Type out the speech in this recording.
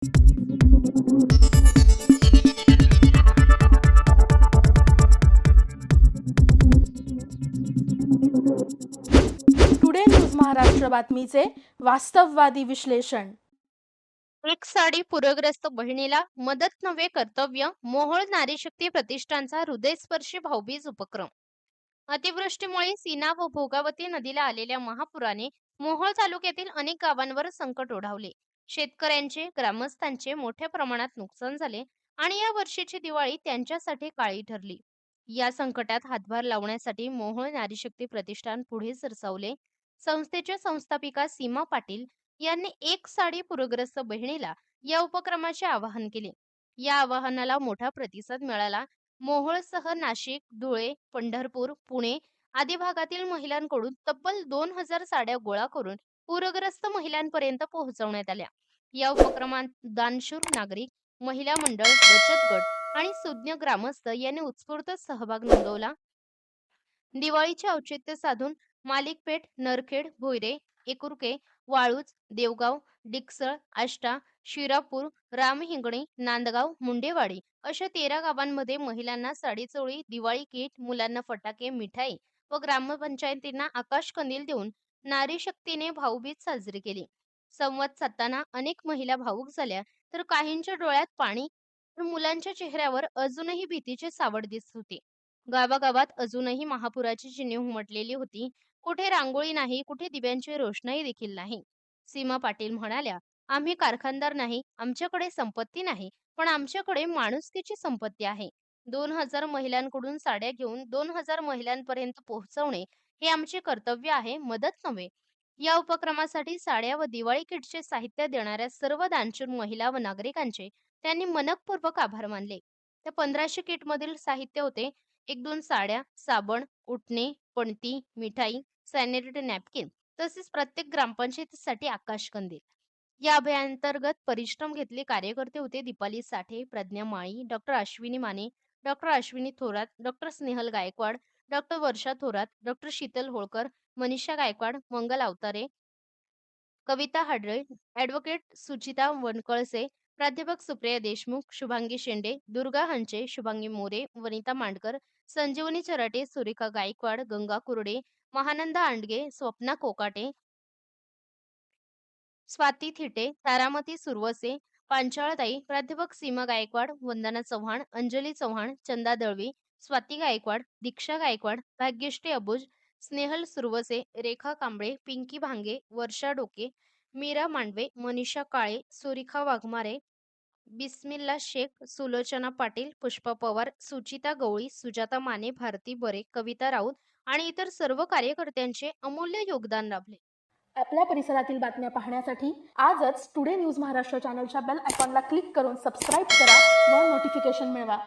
Today news Maharashtra बातमीचे वास्तववादी विश्लेषण एक साडी पूरग्रस्त बहिणीला मदत नव्हे कर्तव्य मोहोळ नारीशक्ती प्रतिष्ठानचा हृदयस्पर्शी भाऊबीज उपक्रम. अतिवृष्टीमुळे सीना व भोगावती नदीला आलेल्या महापुराने मोहोळ तालुक्यातील अनेक गावांवर संकट ओढावले. शेतकऱ्यांचे ग्रामस्थांचे मोठ्या प्रमाणात नुकसान झाले आणि या वर्षीची दिवाळी त्यांच्यासाठी काळी ठरली. या संकटात हातभार लावण्यासाठी मोहोळ नारीशक्ती प्रतिष्ठान पुढे सरसावले. संस्थेच्या संस्थापिका सीमा पाटील यांनी एक साडी पूरग्रस्त बहिणीला या उपक्रमाचे आवाहन केले. या आवाहनाला मोठा प्रतिसाद मिळाला. मोहोळसह नाशिक धुळे पंढरपूर पुणे आदी भागातील महिलांकडून तब्बल दोन हजार साड्या गोळा करून पूरग्रस्त महिलांपर्यंत पोहोचवण्यात आल्या. या उपक्रमात दानशूर नागरिक महिला मंडळ बचत गट आणि सुज्ञ ग्रामस्थ यांनी उत्स्फूर्त सहभाग नोंदवला. दिवाळीचे औचित्य साधून मालिकपेठ नरखेड भोयरे एकुरके वाळूज देवगाव डिकसळ आष्टा शिरापूर रामहिंगणी नांदगाव मुंडेवाडी अशा तेरा गावांमध्ये महिलांना साडीचोळी दिवाळी किट मुलांना फटाके मिठाई व ग्रामपंचायतींना आकाश कंदील देऊन नारी शक्तीने भाऊबीज साजरी केली. संवाद साधताना अनेक महिला भावूक झाल्या तर काहींच्या डोळ्यात पाणी तर मुलांच्या चेहऱ्यावर अजूनही भीतीचे सावड दिसत होते. गावागावात अजूनही महापुराची चिन्हे उमटलेली होती. कुठे रांगोळी नाही कुठे दिव्यांची रोषणाई देखील नाही. सीमा पाटील म्हणाल्या आम्ही कारखानदार नाही आमच्याकडे संपत्ती नाही पण आमच्याकडे माणुसकीची संपत्ती आहे. दोन हजार महिलांकडून साड्या घेऊन दोन हजार महिलांपर्यंत पोहोचवणे हे आमचे कर्तव्य आहे मदत नव्हे. या उपक्रमासाठी साड्या व दिवाळी किटचे साहित्य देणाऱ्या सर्व दानशूर महिला व नागरिकांचे त्यांनी मनकपूर्वक आभार मानले. त्या पंधराशे किटमधील साहित्य होते एक दोन साड्या साबण उठणे पणती मिठाई सॅनिटरी नॅपकिन तसेच प्रत्येक ग्रामपंचायतीसाठी आकाश कंदील या अभियानांतर्गत परिश्रम घेतले कार्यकर्ते होते Deepali Sathe Pradnya Mali doctor Ashwini Mane doctor Ashwini Thorat doctor Snehal Gaikwad doctor Varsha Thorat doctor Sheetal Holkar Manisha Gaikwad Mangal Avtare Kavita Hadle advocate Suchita वनकळसे प्राध्यापक सुप्रिया देशमुख शुभांगी शेंडे दुर्गा हंचे शुभांगी मोरे वनिता मांडकर संजीवनी चराटे सुरेखा गायकवाड गंगा कुरडे महानंदा आंडगे स्वप्ना कोकाटे स्वाती थिटे तारामती सुरवसे पांचाळताई प्राध्यापक सीमा गायकवाड वंदना चव्हाण अंजली चव्हाण चंदा दळवी स्वाती गायकवाड दीक्षा गायकवाड भाग्यश्री अबुज स्नेहल सुरवसे रेखा कांबळे पिंकी भांगे वर्षा डोके मीरा मांडवे मनीषा काळे सुरिखा वाघमारे बिस्मिल्ला शेख सुलोचना पाटील पुष्पा पवार सुचिता गवळी सुजाता माने भारती बरे कविता राऊत आणि इतर सर्व कार्यकर्त्यांचे अमूल्य योगदान लाभले. आपल्या परिसरातील बातम्या पाहण्यासाठी आजच टुडे न्यूज महाराष्ट्र चॅनलच्या बेल आयकॉनला क्लिक करून सबस्क्राईब करा व नोटिफिकेशन मिळवा.